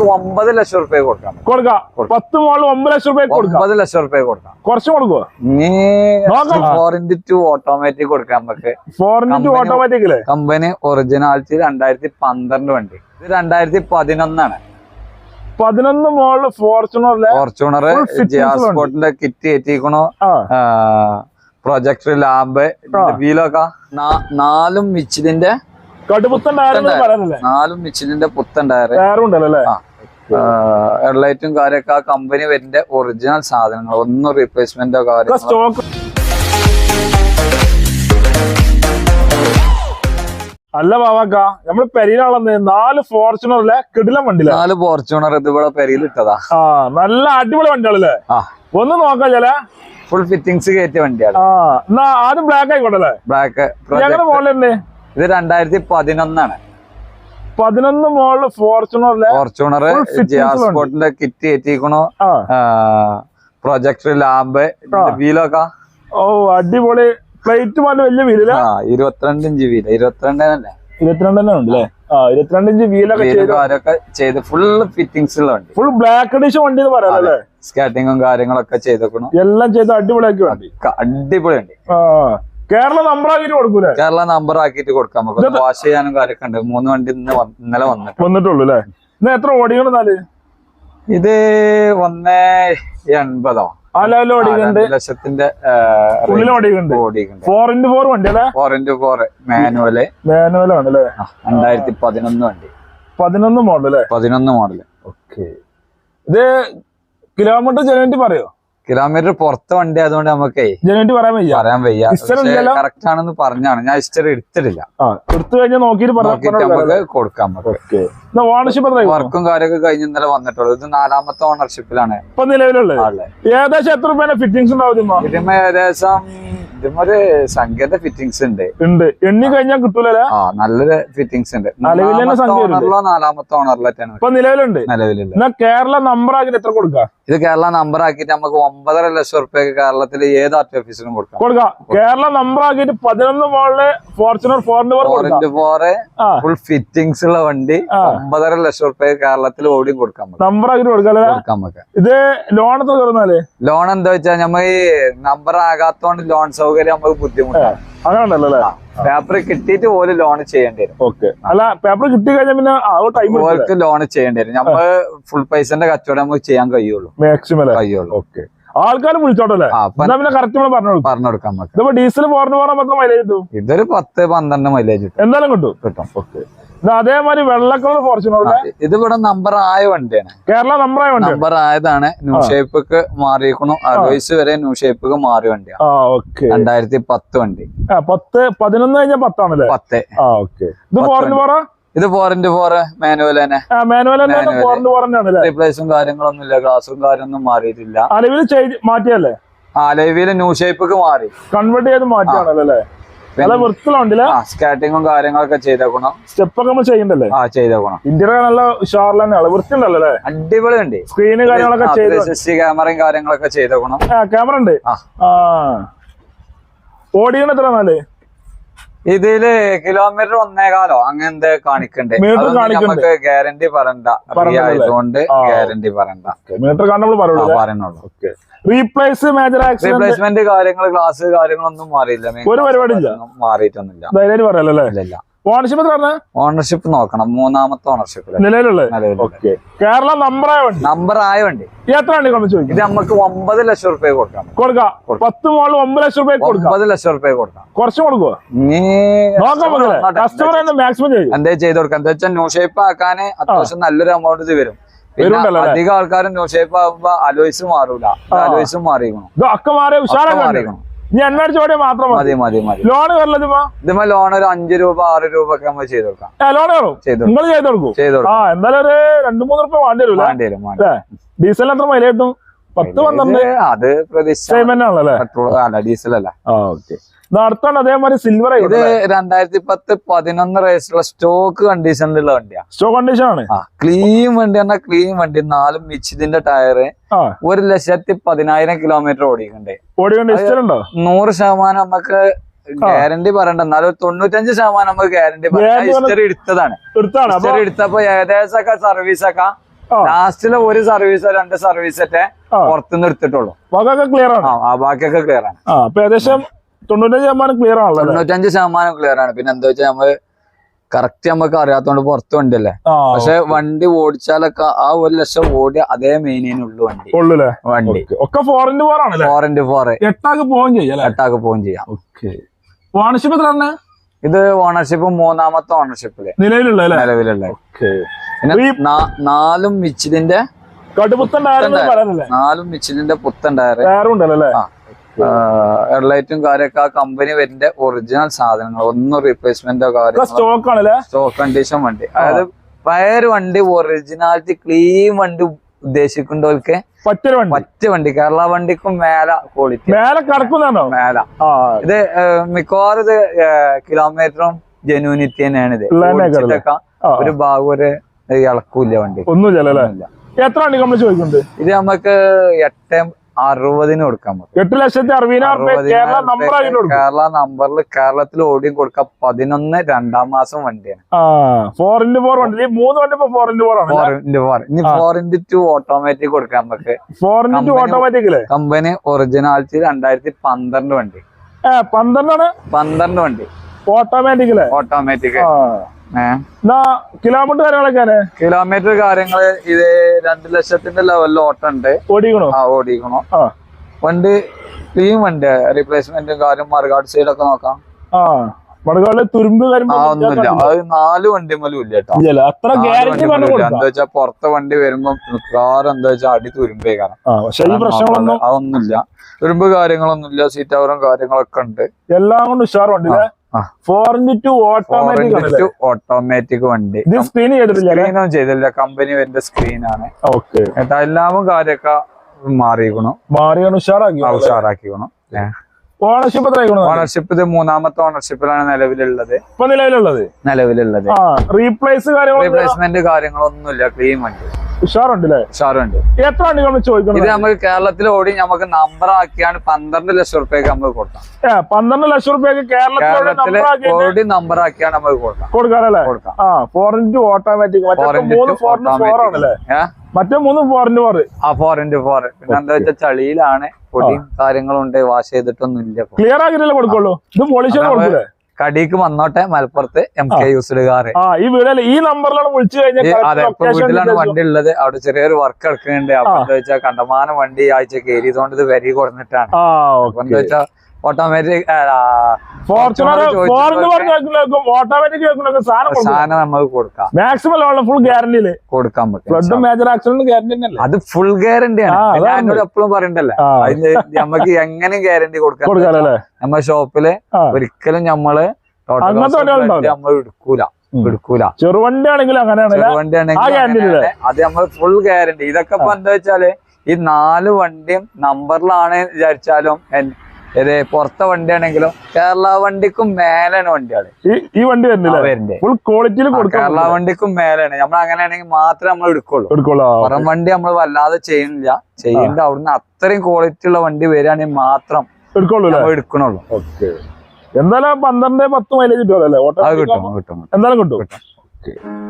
നമുക്ക് ഒമ്പത് ലക്ഷം റുപ്യ കൊടുക്കാം. കൊടുക്കാം. പത്ത് മോളിൽ ഒമ്പത് ലക്ഷം റുപ്യ കൊടുക്കാം. ഒമ്പത് ലക്ഷം റുപ്യ കൊടുക്കാം. കുറച്ച് കൊടുക്കുവോ? നീ. ഫോർ ഇന്റു ടു ഓട്ടോമാറ്റിക് കൊടുക്കാം നമുക്ക്. Four into automatic company originality രണ്ടായിരത്തി പന്ത്രണ്ട് വണ്ടി. ഇത് രണ്ടായിരത്തി പതിനൊന്നാണ് പതിനൊന്ന് മോൾ ഫോർച്യൂണറിലെ ഫോർച്യൂണർ fittings ജിയാസ്പോർട്ടിന്റെ കിറ്റ് ഏറ്റിക്കണോ പ്രൊജക്ടർ ലാബ്. വീലൊക്കെ നാലും മിച്ചിലിന്റെ കടുപ്പത്തൻ നാലും മിച്ചിലിന്റെ പുത്തൻ ടയർ ടയറും ഉണ്ടല്ലോ അല്ലേ? ഹെഡ്ലൈറ്റും കാര്യമൊക്കെ ആ കമ്പനി വരുന്ന ഒറിജിനൽ സാധനങ്ങൾ ഒന്നും റീപ്ലേസ്മെന്റോ കാര്യങ്ങളോ അല്ല ബാബാക്ക നമ്മൾ പെരിയിലാണെന്ന് നാല് ഫോർച്യൂണറിലെ കിടിലം വണ്ടി നാല് ഫോർച്യൂണർ ഇത് ഇവിടെ പെരിയിൽ ഇട്ടതാ ആ നല്ല അടിപൊളി വണ്ടികളല്ലേ ഒന്ന് നോക്കാം ചില ഫുൾ ഫിറ്റിംഗ്സ് കയറ്റിയ വണ്ടിയാണ്. ആ എന്നാ ആദ്യം ബ്ലാക്ക് ആയിക്കോട്ടെ ബ്ലാക്ക് ഇത് രണ്ടായിരത്തി പതിനൊന്നാണ്. പതിനൊന്ന് മോളിൽ ഫോർച്യൂണറിലെ ഫോർച്യൂണർ ജിയാസ്പോർട്ടിന്റെ കിറ്റ് ആ. Projector lamp. വീലൊക്കെ? ഓ അടിപൊളി. പ്ലേറ്റ് പോലെ വലിയ വീലില്ല ഇരുപത്തിരണ്ട് ഇഞ്ച് വീൽ. ഇരുപത്തിരണ്ടിനല്ലേ ഇരുപത്തിരണ്ട് തന്നെ ഉണ്ടല്ലേ ആ ഇരുപത്തിരണ്ട് ഇഞ്ച് വീലൊക്കെ വീലും ചെയ്ത് കാര്യമൊക്കെ ചെയ്ത് ഫുൾ ഫിറ്റിങ്സ് ഉള്ള വണ്ടി. ഫുൾ ബ്ലാക്ക് അഡീഷൻ വണ്ടി എന്ന് പറയാം സ്കാറ്റിങ്ങും കാര്യങ്ങളൊക്കെ ചെയ്തേക്കണം. എല്ലാം ചെയ്ത് അടിപൊളിയാക്കി വണ്ടി. അടിപൊളി വണ്ടി. ആ. കേരള നമ്പർ ആക്കിട്ട് കൊടുക്കൂലേ? കേരള നമ്പർ ആക്കിയിട്ട് കൊടുക്കാം. നമുക്ക് വാഷ് ചെയ്യാനും കാര്യമൊക്കെ ഉണ്ട്. മൂന്ന് വണ്ടി ഇന്നലെ വന്നിട്ട് വന്നിട്ടുള്ളൂ അല്ലേ? ഇന്ന് എത്ര ഓടികൾ എന്നാൽ? ഇത് ഒന്ന് എൺപതോ? ലക്ഷത്തിന്റെ ഫോർ ഇന്റു ഫോർ വണ്ടി അല്ലേ? ഫോർ ഇന്റു ഫോർ മാനുവൽ മാനുവലാണ് അല്ലേ? രണ്ടായിരത്തി പതിനൊന്ന് വണ്ടി. പതിനൊന്ന് മോഡൽ പതിനൊന്ന് മോഡൽ ഓക്കെ ഇത് കിലോമീറ്റർ ജനുവിറ്റി പറയോ? കിലോമീറ്റർ പുറത്ത് വണ്ടി ആയതുകൊണ്ട് നമുക്ക് പറയാൻ വയ്യ? കറക്റ്റ് ആണെന്ന് പറഞ്ഞാണ്. ഞാൻ ഹിസ്റ്ററി എടുത്തിട്ടില്ല. എടുത്തു കഴിഞ്ഞാൽ നോക്കിയിട്ട് നമുക്ക് കൊടുക്കാം വർക്കും കാര്യമൊക്കെ കഴിഞ്ഞ് ഇന്നലെ വന്നിട്ടുള്ളൂ ഇത് നാലാമത്തെ ഓണർഷിപ്പിലാണ് ഇപ്പൊ നിലവിലുള്ളത്. ആളെ. ഏകദേശം എത്ര ഫിറ്റിംഗ്സ് ഉണ്ടാവും ഏകദേശം ഇതിമൊരു സംഖ്യത്തെ ഫിറ്റിങ്സ് ഉണ്ട്. ഉണ്ട്. എണ്ണി കഴിഞ്ഞാൽ കിട്ടൂലേ ആ നല്ലൊരു ഫിറ്റിങ്സ് ഉണ്ട്. ഓണറിലോ നാലാമത്തെ ഓണറിലൊക്കെയാണ് ഇപ്പൊ നിലവിലുണ്ട്. നിലവിലില്ല. എന്നാ കേരള നമ്പർ ആക്കിട്ട് എത്ര കൊടുക്കാം? ഇത് കേരള നമ്പർ ആക്കിയിട്ട് നമുക്ക് ഒമ്പതര ലക്ഷം റുപ്യക്ക് കേരളത്തിലെ ഏത് ആർ ടി ഓഫീസിലും കൊടുക്കാം. കൊടുക്കാം. കേരള നമ്പർ ആക്കിയിട്ട് പതിനൊന്ന് മോളിൽ ഫോർച്യൂണർ ഫോറിന്റെ ഫോർ കൊടുക്കാം. ഫുൾ ഫിറ്റിങ്സ് ഉള്ള വണ്ടി. ഒമ്പതര ലക്ഷം റുപ്യ കേരളത്തിൽ ഓടി കൊടുക്കാൻ നമുക്ക്. നമ്പർ ആക്കിട്ട് കൊടുക്കാം ഇത് ലോൺ എത്ര ലോൺ എന്താ വെച്ചാൽ നമ്മ ഈ നമ്പർ ആകാത്തോണ്ട് ലോൺ സൗകര്യം നമുക്ക് ബുദ്ധിമുട്ടാണ്. അങ്ങനെ അല്ലേ? പേപ്പർ കിട്ടിയിട്ട് പോലും ലോൺ ചെയ്യേണ്ടി വരും. ഓക്കെ. അല്ല പേപ്പർ കിട്ടി കഴിഞ്ഞാൽ പിന്നെ ടൈം ഓർക്ക് ലോൺ ചെയ്യേണ്ടി വരും. നമ്മ ഫുൾ പൈസന്റെ കച്ചവടം നമുക്ക് ചെയ്യാൻ കഴിയുള്ളൂ. മാക്സിമം കഴിയുള്ളൂ. ഓക്കെ. ആൾക്കാർ വിളിച്ചോട്ടല്ലേ പിന്നെ കറക്റ്റ് നമ്മൾ പറഞ്ഞു പറഞ്ഞു കൊടുക്കാം നമുക്ക്. ഇപ്പൊ ഡീസൽ പോറിന് പോറാൻ മാത്രം മൈലേജ് കിട്ടും. ഇതൊരു പത്ത് പന്ത്രണ്ട് മൈലേജ് കിട്ടും. എന്തായാലും കിട്ടും. കിട്ടും. ഓക്കെ. അതേമാതിരി വെള്ള കളർ ഫോർച്യൂണർ ഇത് ഇവിടെ നമ്പർ ആയ വണ്ടിയാണ്. കേരള നമ്പർ ആയ വണ്ടി നമ്പർ ആയതാണ് ന്യൂ ഷേപ്പിക്ക് മാറിയിരിക്കണു അറുപത് വരെ ന്യൂ ഷേപ്പ് മാറിയ വണ്ടിയാണ്. രണ്ടായിരത്തി പത്ത് വണ്ടി. പത്ത് പതിനൊന്ന് കഴിഞ്ഞാൽ പത്താണല്ലേ? പത്ത്. ഇത് ഫോറിന് പോറ? ഇത് ഫോർ ഇന്റു ഫോർ മാനുവൽ തന്നെ റീപ്ലേസും കാര്യങ്ങളൊന്നും ഇല്ല. ഗ്ലാസും കാര്യമൊന്നും മാറിയിട്ടില്ല. അലവിൽ മാറ്റിയല്ലേ? അലവിൽ ന്യൂ ഷേപ്പ് മാറി. കൺവേർട്ട് ചെയ്ത് മാറ്റിയാണല്ലോ? സ്കാറ്റിങ്ങും കാര്യങ്ങളൊക്കെ ചെയ്തേക്കണം. സ്റ്റെപ്പ് ഒക്കെ നമ്മൾ ചെയ്യണ്ടല്ലേ ആ ചെയ്തേക്കണം. ഇന്ത്യയുടെ നല്ല ഉഷാറിൽ തന്നെയാണ്. വൃത്തിയുണ്ടല്ലോ അല്ലേ? അടിപൊളി ഉണ്ട് സ്ക്രീന് കാര്യങ്ങളൊക്കെ ചെയ്ത്? ക്യാമറയും കാര്യങ്ങളൊക്കെ ചെയ്തേക്കണം. ആ ക്യാമറ ഉണ്ട്. ആ. എത്ര നാല് ഇതിൽ കിലോമീറ്റർ ഒന്നേകാലോ? അങ്ങനെ കാണിക്കണ്ടേ? നമുക്ക് ഗ്യാരണ്ടി പറയണ്ട. ആയതുകൊണ്ട് ഗ്യാരണ്ടി പറയണ്ട. മീറ്റർ പറയുന്നുള്ളൂ റീപ്ലേസ് മേജർ റീപ്ലേസ്മെന്റ് കാര്യങ്ങൾ ക്ലാസ് കാര്യങ്ങളൊന്നും മാറിയില്ല. ഒരു പരിപാടി. മാറിയിട്ടൊന്നുമില്ല. പറയാലോ ഓണർഷിപ്പ് എത്ര പറഞ്ഞ? ഓണർഷിപ്പ് നോക്കണം. മൂന്നാമത്തെ ഓണർഷിപ്പ് നിലവിലുള്ളത് നിലവിൽ ഓക്കെ കേരള നമ്പറായ വണ്ടി. നമ്പർ ആയ വണ്ടി. എത്ര വണ്ടി കൊണ്ട് ചോദിക്കും? ഇത് നമുക്ക് ഒമ്പത് ലക്ഷം റുപ്യ കൊടുക്കാം. കൊടുക്കാം. പത്ത് മോൾ ഒമ്പത് ലക്ഷം റുപ്യ കൊടുക്കാം. ഒമ്പത് ലക്ഷം റുപ്യ കൊടുക്കാം. കുറച്ച് കൊടുക്കുവോ? നീ കസ്റ്റമർ മാക്സിമം ചെയ്യും. എന്തേ ചെയ്ത് കൊടുക്കാം? എന്താ വെച്ചാൽ ന്യൂ ഷേപ്പ് ആക്കാന് അത്യാവശ്യം നല്ലൊരു എമൗണ്ട് ഇത് വരും? അധികം ആൾക്കാരും ന്യൂ ഷേപ്പ് ആകുമ്പോ അലോയ്സ് മാറൂല. അലോയ്സും മാറിക്കണം ഇത് ഇനി മാത്രം മതി. മതി മതി മതി. ലോൺ കയറില്ല ലോൺ ഒരു അഞ്ചു രൂപ ആറ് രൂപ ഒക്കെ നമ്മൾ ചെയ്ത് കൊടുക്കാം ലോൺ കയറും നിങ്ങൾ ചെയ്ത് കൊടുക്കും ചെയ്ത് ആ കൊടുക്കാം എന്തായാലും ഒരു രണ്ടു മൂന്ന് റുപ്യ വേണ്ടി വരും ഡീസലിന് എത്ര മൈലേജ് കിട്ടും? പത്ത് പന്ത്രണ്ട് അത് അല്ല ഡീസൽ അല്ല ഓക്കെ. അടുത്താണ് അതേമാതിരി സിൽവർ ഇത് രണ്ടായിരത്തി പത്ത് പതിനൊന്ന് റേസുള്ള സ്റ്റോക്ക് കണ്ടീഷനിലുള്ള വണ്ടിയാ. സ്റ്റോക്ക് കണ്ടീഷൻ ആണ്? ക്ലീൻ വണ്ടി എന്നാ ക്ലീൻ വണ്ടി. നാലും മിച്ചിതിന്റെ ടയറ് ഒരു ലക്ഷത്തി പതിനായിരം കിലോമീറ്റർ ഓടിക്കണ്ടേ ഓടിക്കണ്ടോ നൂറ് ശതമാനം നമുക്ക് ഗ്യാരണ്ടി പറയണ്ട. എന്നാലും ഒരു തൊണ്ണൂറ്റഞ്ച് ശതമാനം നമുക്ക് ഗ്യാരണ്ടി പറയാം ഹിസ്റ്ററി എടുത്തതാണ്. ഹിസ്റ്ററി എടുത്തപ്പോ ഏകദേശമൊക്കെ സർവീസ് ഒക്കെ. ലാസ്റ്റിലെ ഒരു സർവീസോ രണ്ട് സർവീസ് ഒക്കെ ആ. പുറത്തുനിന്ന് എടുത്തിട്ടുള്ളൂ. ക്ലിയർ ആണ്. ആ ബാക്കിയൊക്കെ ക്ലിയർ ആണ്. അപ്പൊ ഏകദേശം തൊണ്ണൂറ്റഞ്ച് ശതമാനം ക്ലിയർ ആണല്ലോ? തൊണ്ണൂറ്റഞ്ച് ശതമാനം ക്ലിയർ ആണ്. പിന്നെ എന്താ വെച്ചാൽ നമ്മൾ കറക്റ്റ് നമ്മക്ക് അറിയാത്തോണ്ട് പുറത്ത് വണ്ടിയല്ലേ? പക്ഷെ വണ്ടി ഓടിച്ചാലൊക്കെ ആ ഒരു ലക്ഷം ഓടി അതേ മെയിനുള്ളൂ വണ്ടി. വണ്ടി. ഒക്കെ ഫോർ ഇന്റു ഫോർ ആണല്ലേ? ഫോർ ഇന്റു ഫോർ എട്ടാക്ക് പോവുകയും ചെയ്യാം എട്ടാക്ക് പോവും ചെയ്യാം. ഓക്കെ. ഓണർഷിപ്പ് ഇത് ഓണർഷിപ്പ് മൂന്നാമത്തെ ഓണർഷിപ്പിൽ നിലവിലുള്ള നിലവിലുള്ള. നാലും മിച്ചിലിന്റെ നാലും മിച്ചിലിന്റെ പുത്തൻ ടയർ. ടയറും അല്ലേ? ഹെഡ്ലൈറ്റും കാര്യമൊക്കെ ആ കമ്പനി വരുന്ന ഒറിജിനൽ സാധനങ്ങൾ. ഒന്നും റീപ്ലേസ്മെന്റോ കാര്യം കാര്യങ്ങളോ സ്റ്റോക്ക് കണ്ടീഷൻ വണ്ടി. അതായത് പയർ വണ്ടി ഒറിജിനാലിറ്റി ക്ലീൻ വണ്ടി ഉദ്ദേശിക്കുന്നവർക്ക് പറ്റൊരു വണ്ടി. മറ്റു വണ്ടി. കേരള വണ്ടിക്കും മേല ക്വാളിറ്റി മേല കടക്കുന്നോ മേല. ഇത് മിക്കവാറും ഇത് കിലോമീറ്ററും ജെന്യൂനിറ്റി തന്നെയാണ് ഇത്. ഒരു ഭാഗം ഒരു ഇളക്കൂല വണ്ടി. ഒന്നുമില്ല അല്ലേ? എത്ര വണ്ടി നമ്മൾ ചോദിക്കുന്നുണ്ട്? ഇത് നമുക്ക് എട്ട് അറുപതിന് കൊടുക്കാൻ പറ്റും എട്ട് ലക്ഷത്തി അറുപതിനായിരം കേരള നമ്പറിൽ കേരളത്തിൽ ഓടിയും കൊടുക്കാം. പതിനൊന്ന് രണ്ടാം മാസം വണ്ടിയാണ്. ഫോർ ഇന്റു ഫോർ വണ്ടി. മൂന്ന് വണ്ടി ഫോർ ഇന്റു ഫോർ ആണ് ഫോർ ഇന്റു ഫോർ ഇനി. ഫോർ ഇന്റു ടു ഓട്ടോമാറ്റിക് കൊടുക്കാം നമുക്ക് four into two automatic company originality രണ്ടായിരത്തി പന്ത്രണ്ട് വണ്ടി. പന്ത്രണ്ടാണ്? പന്ത്രണ്ട് വണ്ടി. ഓട്ടോമാറ്റിക് ഓട്ടോമാറ്റിക് കിലോമീറ്റർ കാര്യങ്ങളൊക്കെ കിലോമീറ്റർ കാര്യങ്ങൾ ഇത് രണ്ട് ലക്ഷത്തിന്റെ ലെവലിൽ ഓട്ടുണ്ട്. ഓടിക്കണോ? ആ ഓടിക്കണോ. വണ്ടി ക്ലീൻ വണ്ടി റീപ്ലേസ്മെന്റും കാര്യം മറുകാട് സൈഡൊക്കെ നോക്കാം. തുരുമ്പ് ഒന്നുമില്ല. അത് നാല് വണ്ടി പോലും ഇല്ല കേട്ടോ. എന്താ വെച്ചാ പുറത്തെ വണ്ടി വരുമ്പോ മിക്കവാറും എന്താ വെച്ചാ അടി തുരുമ്പേ കാരണം. അതൊന്നുമില്ല. തുരുമ്പ് കാര്യങ്ങളൊന്നുമില്ല. സീറ്റ് അവറും കാര്യങ്ങളൊക്കെ ഉണ്ട്. എല്ലാം കൊണ്ട് ആ. Four into two automatic automatic വണ്ടി. ഇത് സ്ക്രീൻ ചെയ്തിട്ടില്ല സ്ക്രീനൊന്നും ചെയ്തില്ല. കമ്പനി വരുന്ന സ്ക്രീനാണ് ഓക്കെ എല്ലാമും കാര്യമൊക്കെ മാറിയിക്കണു മാറിയാണ് ഉഷാറാക്കി ഉഷാറാക്കിക്കണം ഓണർഷിപ്പ് എത്ര ആയിക്കണോ? ഓണർഷിപ്പ് ഇത് മൂന്നാമത്തെ ഓണർഷിപ്പിലാണ് നിലവിലുള്ളത്. ഇപ്പൊ നിലവിലുള്ളത്? നിലവിലുള്ളത്. റീപ്ലേസ് റീപ്ലേസ്മെന്റ് കാര്യങ്ങളൊന്നുമില്ല? ക്ലീൻ വണ്ടി. ഉഷാറുണ്ട് അല്ലേ ഉഷാറുണ്ട്. എത്ര വണ്ടി നമ്മൾ ഇത് നമുക്ക് കേരളത്തിൽ ഓടി നമുക്ക് നമ്പർ ആക്കിയാണ് പന്ത്രണ്ട് ലക്ഷം റുപ്യക്ക് നമുക്ക് കൊടുക്കാം. പന്ത്രണ്ട് ലക്ഷം റുപ്യക്ക് ആക്കിയിട്ട് ഓടി നമ്പർ ആക്കിയാണ് നമുക്ക് കൊടുക്കാം. കൊടുക്കാറല്ലേ? കൊടുക്കാം. ആ ഫോർ ഇന്റു ഓട്ടോമാറ്റിക് ഫോർ മൂന്ന് ഫോറിന് ഫോർ ആണല്ലേ? മറ്റേ മൂന്ന് ഫോറിന് ഫോർ ആ ഫോർ ഇന്റു ഫോർ പിന്നെ എന്താ വെച്ചാൽ ചളിയിലാണ് പൊടിയും കാര്യങ്ങളും ഉണ്ട് വാഷ് ചെയ്തിട്ടൊന്നും ഇല്ല ക്ലിയർ ആക്കിയിട്ടല്ലേ കൊടുക്കുള്ളൂ? ഇത് പോളിഷ് അതാ കൊടുക്കൂലേ? കടിക്ക് വന്നോട്ടെ മലപ്പുറത്ത് എം കെ യൂസ്ഡ് കാർ ഈ വീടല്ലേ? ഈ നമ്പറിലാണ് വിളിച്ചു കഴിഞ്ഞാൽ correct അതെ ഇപ്പൊ വീട്ടിലാണ് വണ്ടി ഉള്ളത്. അവിടെ ചെറിയൊരു വർക്ക് എടുക്കുന്നുണ്ട്. അപ്പൊ എന്താ വെച്ചാൽ കണ്ടമാനം വണ്ടി ആഴ്ച കയറിയതുകൊണ്ട് ഇത് വരി കുറഞ്ഞിട്ടാണ്. അപ്പൊ എന്താ വെച്ചാൽ ഓട്ടോമാറ്റിക് ഫോർച്യൂണർ ഓട്ടോമാറ്റിക് സാധനം നമുക്ക് കൊടുക്കാം. മാക്സിമം ഫുൾ കൊടുക്കാൻ പറ്റും ഫ്ലഡും മേജർ ആക്സിഡന്റ് ഗ്യാരണ്ടി അത് ഫുൾ ഗ്യാരണ്ടി ആണ്. ആ, എന്നോട് എപ്പോഴും പറയണ്ടല്ലേ? അതിന് നമുക്ക് എങ്ങനെ ഗ്യാരണ്ടി കൊടുക്കാൻ നമ്മ ഷോപ്പിൽ ഒരിക്കലും നമ്മൾ. നമ്മൾ എടുക്കൂല. എടുക്കൂല. ചെറുവണ്ടി ആണെങ്കിലും അങ്ങനെയാണല്ലേ ചെറുവണ്ടി ആണെങ്കിൽ. അത് നമ്മൾ ഫുൾ ഗ്യാരണ്ടി ഇതൊക്കെ ഇപ്പൊ എന്താ വെച്ചാൽ ഈ നാല് വണ്ടിയും നമ്പറിലാണ് വിചാരിച്ചാലും ഇത് പുറത്തെ വണ്ടിയാണെങ്കിലും കേരള വണ്ടിക്കും മേലാണ് വണ്ടിയാണ് ഈ വണ്ടി വരുന്നില്ല? ഫുൾ ക്വാളിറ്റിയിൽ കേരള വണ്ടിക്കും മേലാണ് നമ്മൾ അങ്ങനെയാണെങ്കിൽ മാത്രമേ നമ്മൾ എടുക്കുള്ളൂ. പുറം വണ്ടി നമ്മൾ വല്ലാതെ ചെയ്യുന്നില്ല. ചെയ്യേണ്ട അവിടുന്ന് അത്രയും ക്വാളിറ്റി ഉള്ള വണ്ടി വരികയാണെങ്കിൽ മാത്രം എടുക്കണുള്ളൂ എന്തായാലും പന്ത്രണ്ട് പത്ത് മൈലേജ് കിട്ടുമല്ലോ ഓട്ടോ കിട്ടും കിട്ടും എന്തായാലും കിട്ടും. കിട്ടും.